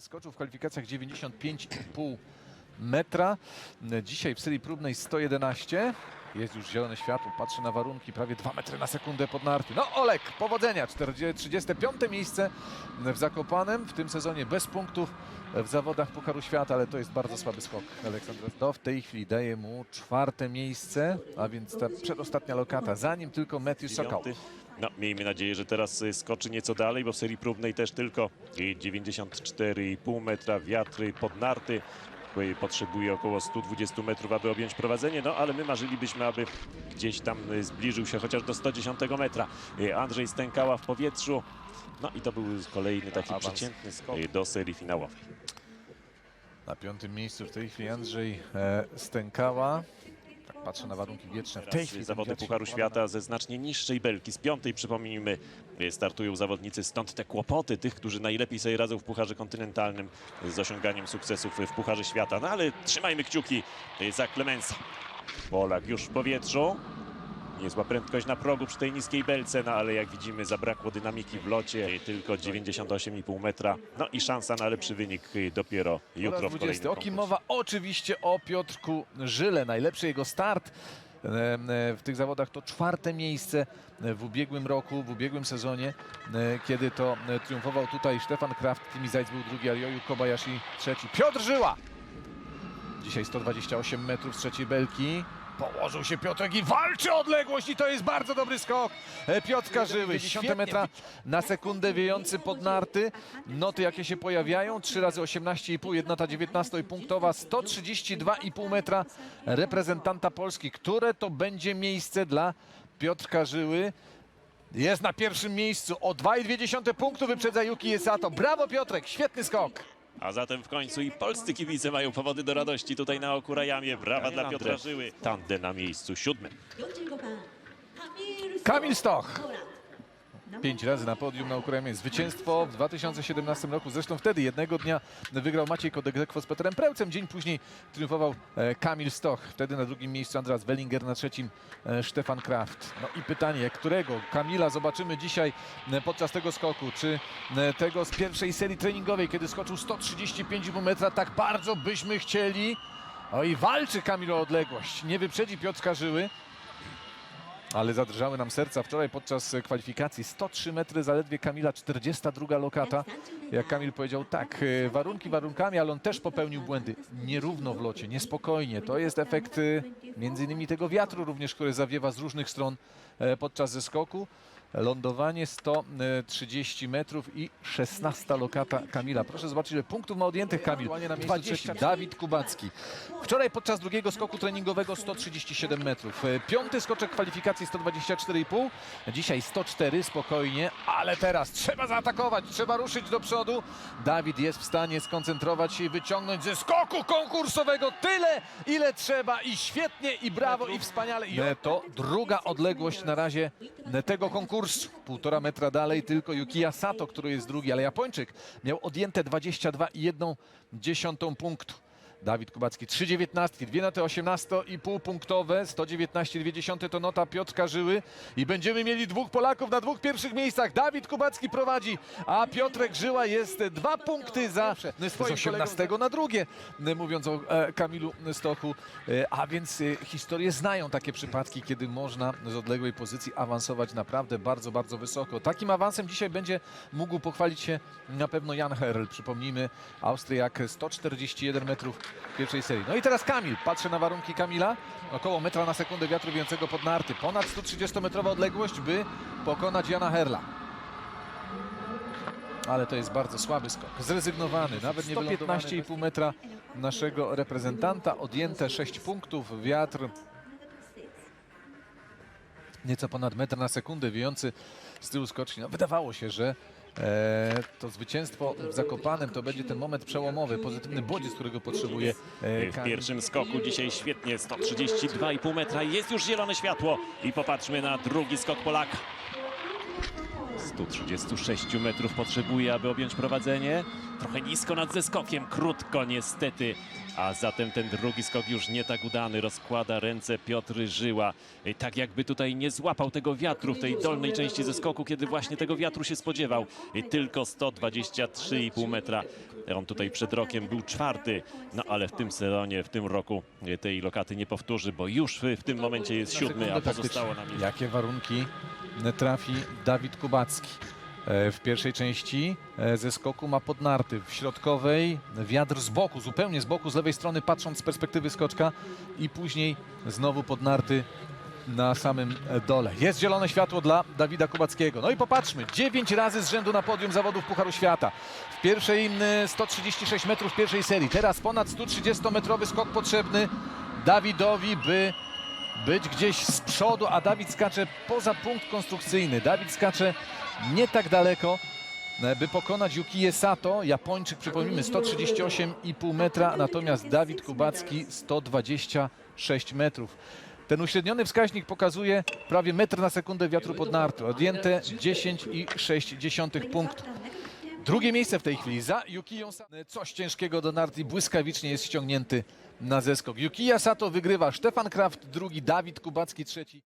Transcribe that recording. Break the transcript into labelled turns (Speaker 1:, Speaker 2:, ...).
Speaker 1: skoczył w kwalifikacjach 95,5 metra. Dzisiaj w serii próbnej 111. Jest już zielone światło, patrzy na warunki, prawie 2 metry na sekundę pod narty. No Olek, powodzenia, 40, 35 miejsce w Zakopanem, w tym sezonie bez punktów w zawodach Pucharu Świata, ale to jest bardzo słaby skok Aleksandra. To w tej chwili daje mu czwarte miejsce, a więc ta przedostatnia lokata, za nim tylko Matthew.
Speaker 2: Dziewiąty. No, miejmy nadzieję, że teraz y, skoczy nieco dalej, bo w serii próbnej też tylko y, 94,5 metra wiatry pod narty. Potrzebuje około 120 metrów, aby objąć prowadzenie, no ale my marzylibyśmy, aby gdzieś tam y, zbliżył się chociaż do 110 metra. Y, Andrzej stękała w powietrzu. No i to był kolejny taki
Speaker 1: Awans.
Speaker 2: przeciętny skok y, do serii finałowej.
Speaker 1: Na piątym miejscu w tej chwili Andrzej e, Stękała. Tak patrzę na warunki wietrzne. W tej chwili
Speaker 2: zawody Pucharu Świata ze znacznie niższej belki. Z piątej, przypomnijmy, startują zawodnicy. Stąd te kłopoty tych, którzy najlepiej sobie radzą w Pucharze Kontynentalnym z osiąganiem sukcesów w Pucharze Świata. No ale trzymajmy kciuki za Klemensa. Polak już w powietrzu. Niezła prędkość na progu przy tej niskiej belce, no ale jak widzimy zabrakło dynamiki w locie. Tylko 98,5 metra. No i szansa na lepszy wynik dopiero jutro w
Speaker 1: 20.
Speaker 2: kolejnym
Speaker 1: O kim mowa? Oczywiście o Piotrku Żyle. Najlepszy jego start e, e, w tych zawodach to czwarte miejsce w ubiegłym roku, w ubiegłym sezonie, e, kiedy to triumfował tutaj Stefan Kraft, Timi Zajc był drugi, Arioju Kobayashi trzeci. Piotr Żyła! Dzisiaj 128 metrów z trzeciej belki. Położył się Piotrek i walczy o odległość i to jest bardzo dobry skok. E, Piotrka Żyły, 10 metra na sekundę wiejący pod narty. Noty jakie się pojawiają, 3 razy 18,5, jedna ta 19 punktowa, 132,5 metra reprezentanta Polski. Które to będzie miejsce dla Piotrka Żyły? Jest na pierwszym miejscu, o 2,2 punktu wyprzedza Yuki Jesato. Brawo Piotrek, świetny skok.
Speaker 2: A zatem w końcu i polscy kibice mają powody do radości tutaj na Okurajamie. Brawa dla Piotra Żyły. Tande na miejscu siódmym.
Speaker 3: 45番
Speaker 1: Kamil Stoch. Pięć razy na podium na Ukrainie. Zwycięstwo w 2017 roku. Zresztą wtedy jednego dnia wygrał Maciej Kodegzekwo z Petrem Prełcem. Dzień później triumfował e, Kamil Stoch. Wtedy na drugim miejscu Andras Wellinger, na trzecim e, Stefan Kraft. No i pytanie, którego Kamila zobaczymy dzisiaj e, podczas tego skoku? Czy tego z pierwszej serii treningowej, kiedy skoczył 135,5 metra, tak bardzo byśmy chcieli? O i walczy Kamil o odległość. Nie wyprzedzi Piotrka Żyły. Ale zadrżały nam serca wczoraj podczas kwalifikacji. 103 metry zaledwie Kamila, 42 lokata. Jak Kamil powiedział, tak, e, warunki warunkami, ale on też popełnił błędy. Nierówno w locie, niespokojnie. To jest efekt e, między innymi tego wiatru również, który zawiewa z różnych stron e, podczas zeskoku. Lądowanie 130 metrów i 16 lokata Kamila. Proszę zobaczyć, ile punktów ma odjętych Kamil. 20. Dawid Kubacki. Wczoraj podczas drugiego skoku treningowego 137 metrów. E, Piąty skoczek kwalifikacji 124,5. Dzisiaj 104, spokojnie, ale teraz trzeba zaatakować, trzeba ruszyć do przodu. Dawid jest w stanie skoncentrować się i wyciągnąć ze skoku konkursowego tyle, ile trzeba i świetnie, i brawo, i wspaniale. I to druga odległość na razie tego konkursu. Półtora metra dalej tylko Yukiya Sato, który jest drugi, ale Japończyk miał odjęte 22,1 punktu. Dawid Kubacki 3,19, dwie noty 18,5 punktowe, 119,2 to nota Piotrka Żyły i będziemy mieli dwóch Polaków na dwóch pierwszych miejscach. Dawid Kubacki prowadzi, a Piotrek Żyła jest dwa punkty za swoim z 18 na drugie, mówiąc o e, Kamilu Stochu. E, a więc e, historie znają takie przypadki, kiedy można z odległej pozycji awansować naprawdę bardzo, bardzo wysoko. Takim awansem dzisiaj będzie mógł pochwalić się na pewno Jan Herl. Przypomnijmy, Austriak 141 metrów pierwszej serii. No i teraz Kamil. Patrzę na warunki Kamila. Około metra na sekundę wiatru wiejącego pod narty. Ponad 130-metrowa odległość, by pokonać Jana Herla. Ale to jest bardzo słaby skok. Zrezygnowany, nawet nie 115,5 metra naszego reprezentanta. Odjęte 6 punktów. Wiatr nieco ponad metr na sekundę, wiejący z tyłu skoczni. No, wydawało się, że e, to zwycięstwo w Zakopanem to będzie ten moment przełomowy, pozytywny bodziec, którego potrzebuje e,
Speaker 2: W
Speaker 1: Kamil.
Speaker 2: pierwszym skoku dzisiaj świetnie, 132,5 metra. Jest już zielone światło i popatrzmy na drugi skok Polaka. 136 metrów potrzebuje, aby objąć prowadzenie. Trochę nisko nad zeskokiem, krótko niestety. A zatem ten drugi skok już nie tak udany. Rozkłada ręce Piotr Żyła. Tak jakby tutaj nie złapał tego wiatru w tej dolnej części zeskoku, kiedy właśnie tego wiatru się spodziewał. Tylko 123,5 metra On tutaj przed rokiem był czwarty, no ale w tym sezonie, w tym roku tej lokaty nie powtórzy, bo już w, tym momencie jest siódmy, a pozostało nam jeszcze
Speaker 1: Jakie warunki trafi Dawid Kubacki? E, W pierwszej części e, ze skoku ma podnarty, w środkowej wiatr z boku, zupełnie z boku, z lewej strony patrząc z perspektywy skoczka. I później znowu podnarty na samym dole. Jest zielone światło dla Dawida Kubackiego. No i popatrzmy, 9 razy z rzędu na podium zawodów Pucharu Świata. W pierwszej mm, 136 metrów pierwszej serii, teraz ponad 130-metrowy skok potrzebny Dawidowi, by być gdzieś z przodu, a Dawid skacze poza punkt konstrukcyjny. Dawid skacze nie tak daleko, e, by pokonać Yukiye Sato. Japończyk, przypomnijmy, 138,5 metra, natomiast Dawid Kubacki 126 metrów. Ten uśredniony wskaźnik pokazuje prawie metr na sekundę wiatru pod nartu. Odjęte 10,6 punktów. Drugie miejsce w tej chwili za Yukiją Sato. Coś ciężkiego do nart i błyskawicznie jest ściągnięty na zeskok. Yukiya Sato wygrywa, Stefan Kraft drugi, Dawid Kubacki trzeci.